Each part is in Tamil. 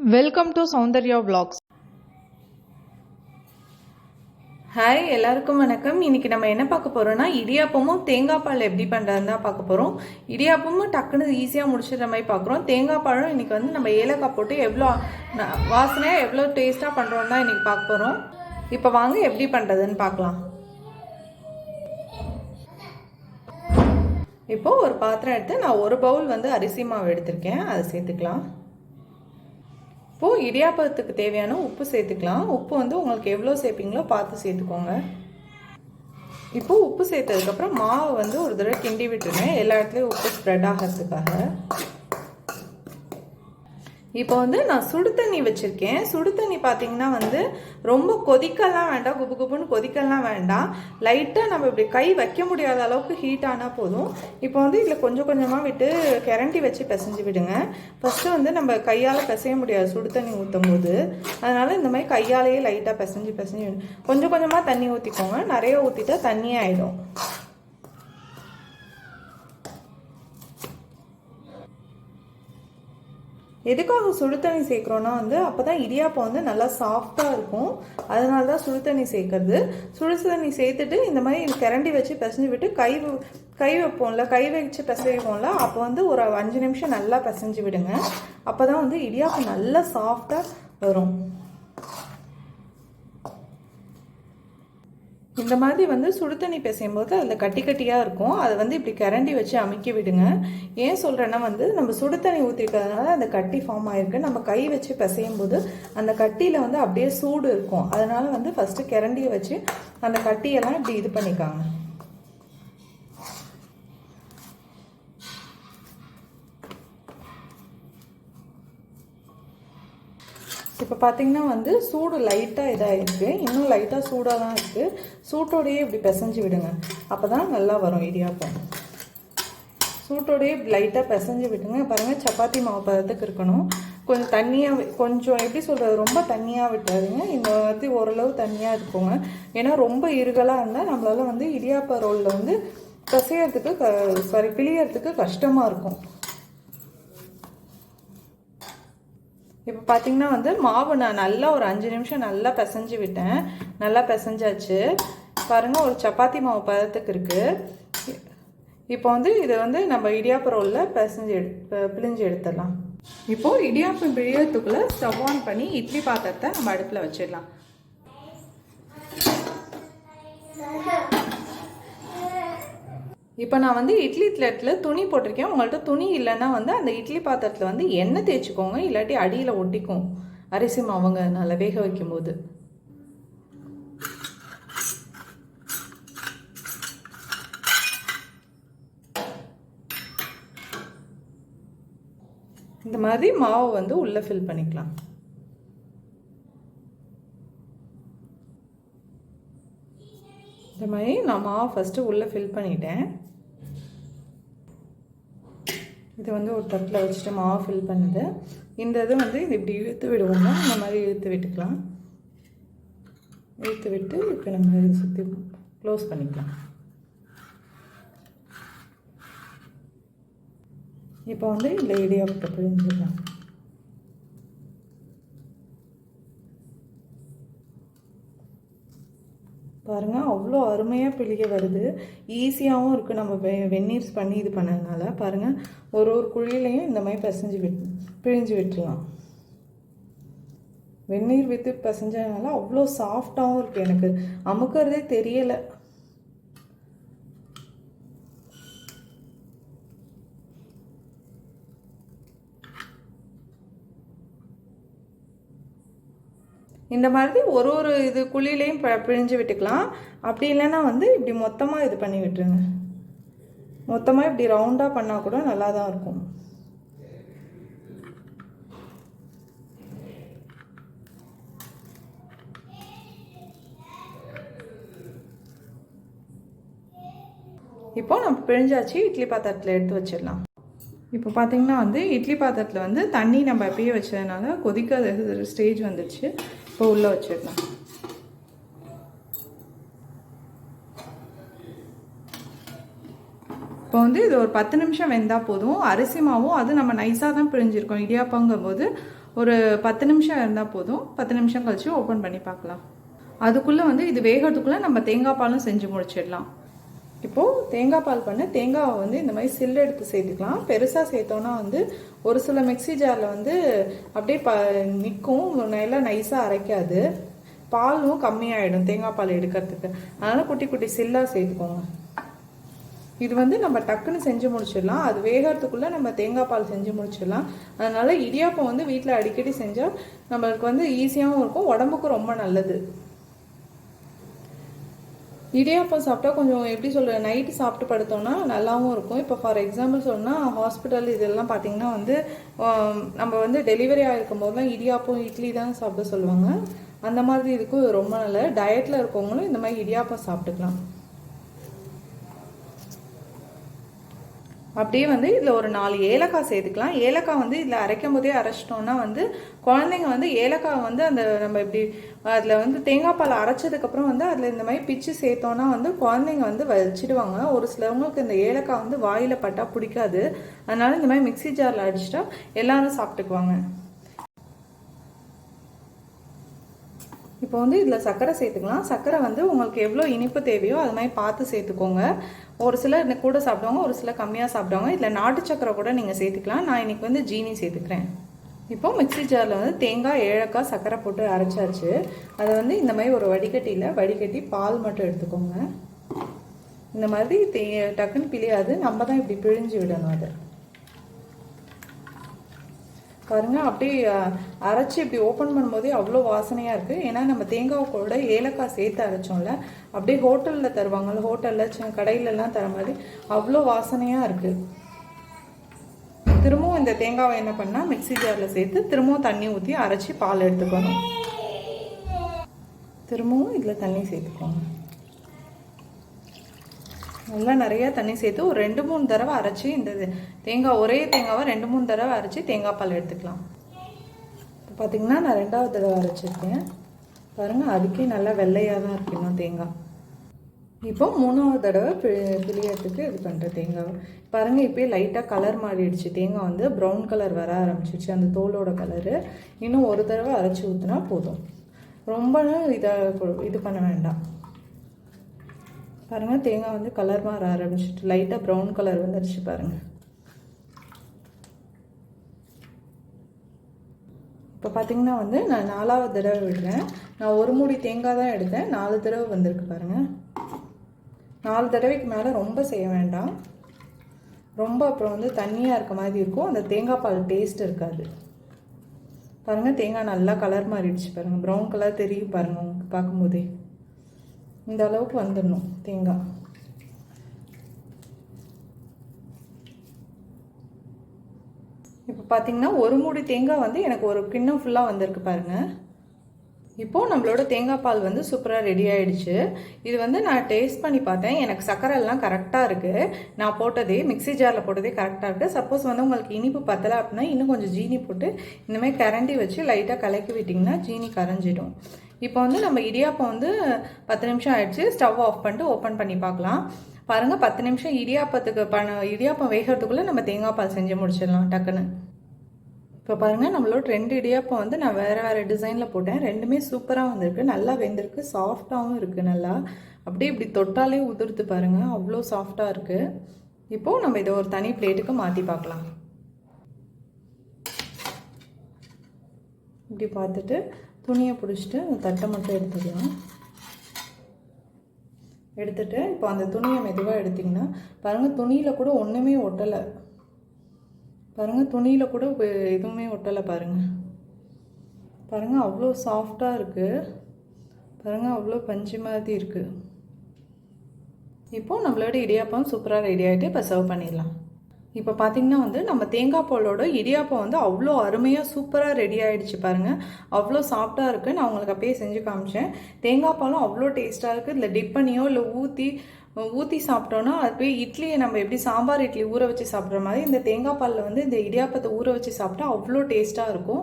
Welcome to Soundarya vlogs. Hi எல்லாருக்கும் வணக்கம். இன்னைக்கு நம்ம என்ன பார்க்க போறோம்னா இடியாப்பமும் தேங்காய் பால் எப்படி பண்ணுறதுன்னு தான் பார்க்க போகிறோம் இடியாப்பமும் டக்குன்னு ஈஸியாக முடிச்சிடுற மாதிரி பார்க்குறோம். தேங்காய் பாலும் இன்னைக்கு வந்து நம்ம ஏலக்காய் போட்டு எவ்வளோ வாசனையாக எவ்வளோ டேஸ்ட்டாக பண்ணுறோம் தான் இன்னைக்கு பார்க்க போகிறோம் இப்போ வாங்க எப்படி பண்ணுறதுன்னு பார்க்கலாம். இப்போ ஒரு பாத்திரம் எடுத்து நான் ஒரு பவுல் வந்து அரிசி மாவு எடுத்திருக்கேன். அதை சேர்த்துக்கலாம். இப்போது இடியாப்பத்துக்கு தேவையான உப்பு சேர்த்துக்கலாம். உப்பு வந்து உங்களுக்கு எவ்வளோ சேர்ப்பீங்களோ பார்த்து சேர்த்துக்கோங்க. இப்போது உப்பு சேர்த்ததுக்கப்புறம் மாவை வந்து ஒரு தடவை கிண்டி விட்டுருங்க. எல்லா இடத்துலையும் உப்பு ஸ்ப்ரெட் ஆகிறதுக்காக. இப்போ வந்து நான் சுடு தண்ணி வச்சுருக்கேன். சுடு தண்ணி பார்த்தீங்கன்னா வந்து ரொம்ப கொதிக்கலாம் வேண்டாம். குபு குபுன்னு கொதிக்கலாம் வேண்டாம். லைட்டாக நம்ம இப்படி கை வைக்க முடியாத அளவுக்கு ஹீட் ஆனால் போதும். இப்போ வந்து இதில் கொஞ்சம் கொஞ்சமாக விட்டு கிரண்டி வச்சு பிசைஞ்சு விடுங்க. ஃபஸ்ட்டு வந்து நம்ம கையால் பிசைய முடியாது. சுடு தண்ணி ஊற்றும் போது. அதனால் இந்த மாதிரி கையாலேயே லைட்டாக பிசைஞ்சு பிசைஞ்சு கொஞ்சம் கொஞ்சமாக தண்ணி ஊற்றிக்கோங்க நிறைய ஊற்றிட்டா தண்ணியே ஆகிடும் எதுக்காக சுடு தண்ணி சேர்க்குறோன்னா வந்து அப்போ தான் இடியாப்பம் வந்து நல்லா சாஃப்டாக இருக்கும். அதனால தான் சுடு தண்ணி சேர்க்கறது. சுடு தண்ணி சேர்த்துட்டு இந்த மாதிரி கிரண்டி வச்சு பிசைஞ்சு விட்டு கை கை வைப்போம்ல கை வச்சு பிசைவோம்ல அப்போ வந்து ஒரு அஞ்சு நிமிஷம் நல்லா பிசைஞ்சு விடுங்க. அப்போ தான் வந்து இடியாப்பம் நல்லா சாஃப்டாக வரும். இந்த மாதிரி வந்து சுடு தண்ணி பிசையும் போது அதில் கட்டி கட்டியாக இருக்கும். அதை வந்து இப்படி கரண்டி வச்சு அமுக்கி விடுங்க. ஏன் சொல்கிறேன்னா வந்து நம்ம சுடு தண்ணி ஊற்றிருக்கிறதுனால அந்த கட்டி ஃபார்ம் ஆகிருக்கு நம்ம கை வச்சு பிசையும் போது அந்த கட்டியில் வந்து அப்படியே சூடு இருக்கும். அதனால வந்து ஃபஸ்ட்டு கிரண்டியை வச்சு அந்த கட்டியெல்லாம் இப்படி இது பண்ணிக்காங்க. இப்போ பார்த்தீங்கன்னா வந்து சூடு லைட்டாக இதாக இருக்குது இன்னும் லைட்டாக சூடாக தான் இருக்குது சூட்டோடையே இப்படி பிசைஞ்சு விடுங்க. அப்போ தான் நல்லா வரும் இடியாப்பம். சூட்டோடையே லைட்டாக பிசைஞ்சு விட்டுங்க. பாருங்கள் சப்பாத்தி மாவு பதத்துக்கு இருக்கணும். கொஞ்சம் தண்ணியாக கொஞ்சம் எப்படி சொல்கிறது ரொம்ப தண்ணியாக விட்டாருங்க இந்த மாதிரி ஓரளவு தண்ணியாக இருக்குங்க ஏன்னா ரொம்ப இருகலாக இருந்தால் நம்மளால் வந்து இடியாப்ப ரோலில் வந்து பிசையறதுக்கு க சாரி பிழியறதுக்கு கஷ்டமாக இருக்கும். இப்போ பார்த்திங்கன்னா வந்து மாவு நான் நல்லா ஒரு அஞ்சு நிமிஷம் நல்லா பிசைஞ்சு விட்டேன். நல்லா பிசைஞ்சாச்சு. பாருங்கள் ஒரு சப்பாத்தி மாவு பதத்துக்கு இருக்குது இப்போ வந்து இதை வந்து நம்ம இடியாப்ப ரோலில் பிசைஞ்சு எடு பிழிஞ்சு எடுத்துடலாம். இப்போது இடியாப்பம் பிழியறதுக்குள்ளே ஸ்டவ் ஆன் பண்ணி இட்லி பாத்திரத்தை நம்ம அடுப்பில் வச்சிடலாம். இப்போ நான் வந்து இட்லி தட்டில் துணி போட்டிருக்கேன். உங்கள்கிட்ட துணி இல்லைன்னா வந்து அந்த இட்லி பாத்திரத்தில் வந்து எண்ணெய் தேய்ச்சிக்கோங்க. இல்லாட்டி அடியில் ஒட்டிக்கும். அரிசி மாவுங்க நல்லா வேக வைக்கும்போது. இந்த மாதிரி மாவை வந்து உள்ளே ஃபில் பண்ணிக்கலாம். இந்த மாதிரி நான் மாவை ஃபஸ்ட்டு உள்ளே ஃபில் பண்ணிட்டேன். இது வந்து ஒரு தட்டில் வச்சுட்டு மாவு ஃபில் பண்ணுது. இந்த இது வந்து இது இப்படி இழுத்து விடுவோம்னா இந்த மாதிரி இழுத்து விட்டுக்கலாம். இழுத்து விட்டு இப்போ நம்ம இதை சுற்றி க்ளோஸ் பண்ணிக்கலாம். இப்போ வந்து இந்த இடியாப்பத்தை பிழிஞ்சிடலாம் பாருங்கள் அவ்வளோ அருமையாக பிழிய வருது. ஈஸியாகவும் இருக்குது நம்ம வெ வெந்நீர் பண்ணி இது பண்ணதுனால பாருங்கள் ஒரு ஒரு குழியிலையும் இந்த மாதிரி பிசைஞ்சு விட் பிழிஞ்சு விட்டுலாம் வெந்நீர் வித்து பசைஞ்சதுனால அவ்வளோ சாஃப்டாகவும் இருக்குது எனக்கு. அமுக்கிறதே தெரியலை. இந்த மாதிரி ஒரு ஒரு இது குழியிலையும் ப பிழிஞ்சு விட்டுக்கலாம். அப்படி இல்லைன்னா வந்து இப்படி மொத்தமாக இது பண்ணி விட்டுருங்க. மொத்தமாக இப்படி ரவுண்டாக பண்ணால் கூட நல்லா தான் இருக்கும். இப்போ நம்ம பிழிஞ்சாச்சு இட்லி பாத்திரத்தில் எடுத்து வச்சிடலாம். இப்போ பார்த்தீங்கன்னா வந்து இட்லி பாத்திரத்தில் வந்து தண்ணி நம்ம எப்பயே வச்சதுனால கொதிக்க ஸ்டேஜ் வந்துச்சு. இப்போ உள்ளே வச்சிடலாம். இப்போ வந்து இது ஒரு பத்து நிமிஷம் வெந்தால் போதும். அரிசி மாவும் அது நம்ம நைஸாக தான் பிரிஞ்சிருக்கோம் இடியாப்பங்கும் போது ஒரு பத்து நிமிஷம் இருந்தால் போதும். பத்து நிமிஷம் கழிச்சு ஓப்பன் பண்ணி பார்க்கலாம். அதுக்குள்ளே வந்து இது வேகிறதுக்குள்ளே நம்ம தேங்காய் பாலும் செஞ்சு முடிச்சிடலாம். இப்போது தேங்காய் பால் பண்ண தேங்காவை வந்து இந்த மாதிரி சில்லு எடுத்து சேர்த்துக்கலாம். பெருசாக சேர்த்தோன்னா வந்து ஒரு சில மிக்ஸி ஜாரில் வந்து அப்படியே ப நிற்கும் நல்லா நைஸாக அரைக்காது. பாலும் கம்மியாயிடும் தேங்காய் பால் எடுக்கிறதுக்கு. அதனால் குட்டி குட்டி சில்லாக சேர்த்துக்கோங்க. இது வந்து நம்ம டக்குன்னு செஞ்சு முடிச்சிடலாம். அது வேகிறதுக்குள்ளே நம்ம தேங்காய் பால் செஞ்சு முடிச்சிடலாம். அதனால இடியாப்பம் வந்து வீட்டில் அடிக்கடி செஞ்சால் நம்மளுக்கு வந்து ஈஸியாகவும் இருக்கும். உடம்புக்கும் ரொம்ப நல்லது. இடியாப்பம் சாப்பிட்டா கொஞ்சம் எப்படி சொல்ற நைட்டு சாப்பிட்டு படுத்தோம்னா நல்லாவும் இருக்கும். இப்போ ஃபார் எக்ஸாம்பிள் சொன்னால் ஹாஸ்பிட்டல் இதெல்லாம் பார்த்திங்கன்னா வந்து நம்ம வந்து டெலிவரி ஆகிருக்கும் போதுலாம் இடியாப்பம் இட்லி தான் சாப்பிட சொல்லுவாங்க. அந்த மாதிரி இதுக்கும் ரொம்ப நல்ல டயட்டில் இருக்கவங்களும் இந்த மாதிரி இடியாப்பம் சாப்பிட்டுக்கலாம். அப்படியே வந்து இதில் ஒரு நாலு ஏலக்காய் சேர்த்துக்கலாம். ஏலக்காய் வந்து இதில் அரைக்கும் போதே அரைச்சிட்டோம்னா வந்து குழந்தைங்க வந்து ஏலக்காய் வந்து அந்த நம்ம இப்படி அதில் வந்து தேங்காய் பால் அரைச்சதுக்கப்புறம் வந்து அதில் இந்த மாதிரி பிச்சு சேர்த்தோன்னா வந்து குழந்தைங்க வந்து வச்சிடுவாங்க ஒரு சிலவங்களுக்கு இந்த ஏலக்காய் வந்து வாயில் பட்டா பிடிக்காது. அதனால இந்த மாதிரி மிக்ஸி ஜாரில் அடிச்சிட்டா எல்லாரும் சாப்பிட்டுக்குவாங்க. இப்போ வந்து இதில் சர்க்கரை சேர்த்துக்கலாம். சர்க்கரை வந்து உங்களுக்கு எவ்வளோ இனிப்பு தேவையோ அது மாதிரி பார்த்து சேர்த்துக்கோங்க. ஒரு சிலர் கூட சாப்பிடுவாங்க ஒரு சிலர் கம்மியாக சாப்பிடுவாங்க. இதில் நாட்டு சர்க்கரை கூட நீங்கள் சேர்த்துக்கலாம். நான் இன்னைக்கு வந்து ஜீனி சேர்த்துக்கிறேன். இப்போ மிக்சி ஜாரில் வந்து தேங்காய் ஏலக்காய் சர்க்கரை போட்டு அரைச்சாச்சு. அதை வந்து இந்த மாதிரி ஒரு வடிகட்டியில் வடிகட்டி பால் மட்டும் எடுத்துக்கோங்க. இந்த மாதிரி தே டக்குன்னு பிழியாது. நம்ம தான் இப்படி பிழிஞ்சு விடணும் அதை. பாருங்க அப்படியே அரைச்சி இப்படி ஓப்பன் பண்ணும்போதே அவ்வளோ வாசனையாக இருக்குது ஏன்னா நம்ம தேங்காய் கூட ஏலக்காய் சேர்த்து அரைச்சோம்ல அப்படியே ஹோட்டலில் தருவாங்கல்ல ஹோட்டலில் கடையிலலாம் தர மாதிரி அவ்வளோ வாசனையாக இருக்குது திரும்பவும் இந்த தேங்காவை என்ன பண்ணால் மிக்ஸி ஜாரில் சேர்த்து திரும்பவும் தண்ணி ஊற்றி அரைச்சி பால் எடுத்துக்கணும். திரும்பவும் இதில் தண்ணி சேர்த்துக்கோங்க நல்லா நிறைய தண்ணி சேர்த்து ஒரு ரெண்டு மூணு தடவை அரைச்சி இந்த இது தேங்காய் ஒரே தேங்காவை ரெண்டு மூணு தடவை அரைச்சி தேங்காய் பால் எடுத்துக்கலாம். இப்போ பார்த்தீங்கன்னா நான் ரெண்டாவது தடவை அரைச்சிருக்கேன். பாருங்கள் அதுக்கே நல்லா வெள்ளையாக தான் இருக்கு இன்னும் தேங்காய். இப்போ மூணாவது தடவை பி பிழியறதுக்கு இது பண்ணுற தேங்காய் பாருங்கள் இப்போயே லைட்டாக கலர் மாறிடுச்சு. தேங்காய் வந்து ப்ரௌன் கலர் வர ஆரம்பிச்சிச்சு அந்த தோலோட கலரு இன்னும் ஒரு தடவை அரைச்சி ஊற்றினா போதும். ரொம்ப இதாக இது பண்ண வேண்டாம். பாருங்கள் தேங்காய் வந்து கலர் மாற ஆரம்பிச்சிட்டு லைட்டாக ப்ரௌன் கலர் வந்துருச்சு பாருங்கள் இப்போ பார்த்தீங்கன்னா வந்து நான் நாலாவது தடவை விடுறேன். நான் ஒரு மூடி தேங்காய் தான் எடுத்தேன். நாலு தடவை வந்திருக்கு பாருங்கள் நாலு தடவைக்கு மேலே ரொம்ப செய்ய வேண்டாம். ரொம்ப அப்புறம் வந்து தண்ணியாக இருக்க மாதிரி இருக்கும். அந்த தேங்காய் பால் டேஸ்ட் இருக்காது. பாருங்கள் தேங்காய் நல்லா கலர் மாறிடுச்சு பாருங்கள் ப்ரௌன் கலர் தெரியும் பாருங்கள் உங்களுக்கு பார்க்கும்போதே. இந்த அளவுக்கு வந்துடணும் தேங்காய். இப்போ பார்த்தீங்கன்னா ஒரு மூடி தேங்காய் வந்து எனக்கு ஒரு கிண்ணம் ஃபுல்லாக வந்திருக்கு பாருங்க. இப்போது நம்மளோட தேங்காய் பால் வந்து சூப்பராக ரெடி ஆகிடுச்சு இது வந்து நான் டேஸ்ட் பண்ணி பார்த்தேன். எனக்கு சர்க்கரை எல்லாம் கரெக்டாக இருக்குது நான் போட்டதே மிக்ஸி ஜாரில் போட்டதே கரெக்டாக இருக்குது சப்போஸ் வந்து உங்களுக்கு இனிப்பு பத்தலை அப்படின்னா இன்னும் கொஞ்சம் ஜீனி போட்டு இந்தமாதிரி கரண்டி வச்சு லைட்டாக கலக்கி விட்டிங்கன்னா ஜீனி கரைஞ்சிடும். இப்போ வந்து நம்ம இடியாப்பம் வந்து பத்து நிமிஷம் ஆயிடுச்சு. ஸ்டவ் ஆஃப் பண்ணிட்டு ஓப்பன் பண்ணி பார்க்கலாம். பாருங்கள் பத்து நிமிஷம் இடியாப்பத்துக்கு பண்ண இடியாப்பம் வேகிறதுக்குள்ளே நம்ம தேங்காய் பால் செஞ்சு முடிச்சிடலாம் டக்குன்னு. இப்போ பாருங்கள் நம்மளோட ரெண்டு இடியாப்பம் வந்து நான் வேறு வேறு டிசைனில் போட்டேன். ரெண்டுமே சூப்பராக வந்திருக்கு. நல்லா வெந்திருக்கு சாஃப்டாகவும் இருக்குது நல்லா. அப்படியே இப்படி தொட்டாலே உதிர்த்து பாருங்கள் அவ்வளோ சாஃப்டாக இருக்குது இப்போது நம்ம இதை ஒரு தனி பிளேட்டுக்கு மாற்றி பார்க்கலாம். இப்படி பார்த்துட்டு துணியை பிடிச்சிட்டு அந்த தட்டை மட்டும் எடுத்துக்கலாம். எடுத்துட்டு இப்போ அந்த துணியை மெதுவாக எடுத்திங்கன்னா பாருங்கள் துணியில் கூட ஒன்றுமே ஒட்டலை. பாருங்கள் துணியில் கூட எதுவுமே ஒட்டலை பாருங்கள் பாருங்கள் அவ்வளோ சாஃப்டாக இருக்குது பாருங்கள் அவ்வளோ பஞ்சு மாதிரி இருக்குது இப்போது நம்மளோட இடியாப்பம் சூப்பராக ரெடி ஆகிட்டு இப்போ சர்வ் பண்ணிடலாம். இப்போ பார்த்தீங்கன்னா வந்து நம்ம தேங்காய் பாலோட இடியாப்பம் வந்து அவ்வளோ அருமையாக சூப்பராக ரெடி ஆகிடுச்சு பாருங்கள் அவ்வளோ சாஃப்டாக இருக்குது நான் உங்களுக்கு அப்படியே செஞ்சு காமிச்சேன். தேங்காய் பாலும் அவ்வளோ டேஸ்ட்டாக இருக்குது இதில் டிப் பண்ணியோ இல்லை ஊற்றி ஊற்றி சாப்பிட்டோன்னா அது போய் இட்லியை நம்ம எப்படி சாம்பார் இட்லி ஊற வச்சு சாப்பிட்ற மாதிரி இந்த தேங்காய் பாலில் வந்து இந்த இடியாப்பத்தை ஊற வச்சு சாப்பிட்டா அவ்வளோ டேஸ்ட்டாக இருக்கும்.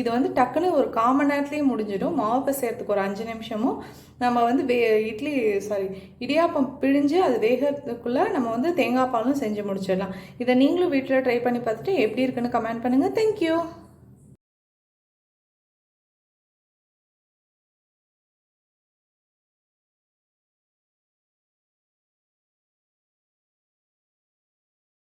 இது வந்து டக்குன்னு ஒரு காமன் மணி நேரத்துலேயே முடிஞ்சிடும். மாவு செய்கிறதுக்கு ஒரு அஞ்சு நிமிஷமும் நம்ம வந்து வே இட்லி சாரி இடியாப்பம் பிழிஞ்சு அது வேகிறதுக்குள்ளே நம்ம வந்து தேங்காய் பாலும் செஞ்சு முடிச்சிடலாம். இதை நீங்களும் வீட்டில் ட்ரை பண்ணி பார்த்துட்டு எப்படி இருக்குன்னு கமெண்ட் பண்ணுங்கள் தேங்க்யூ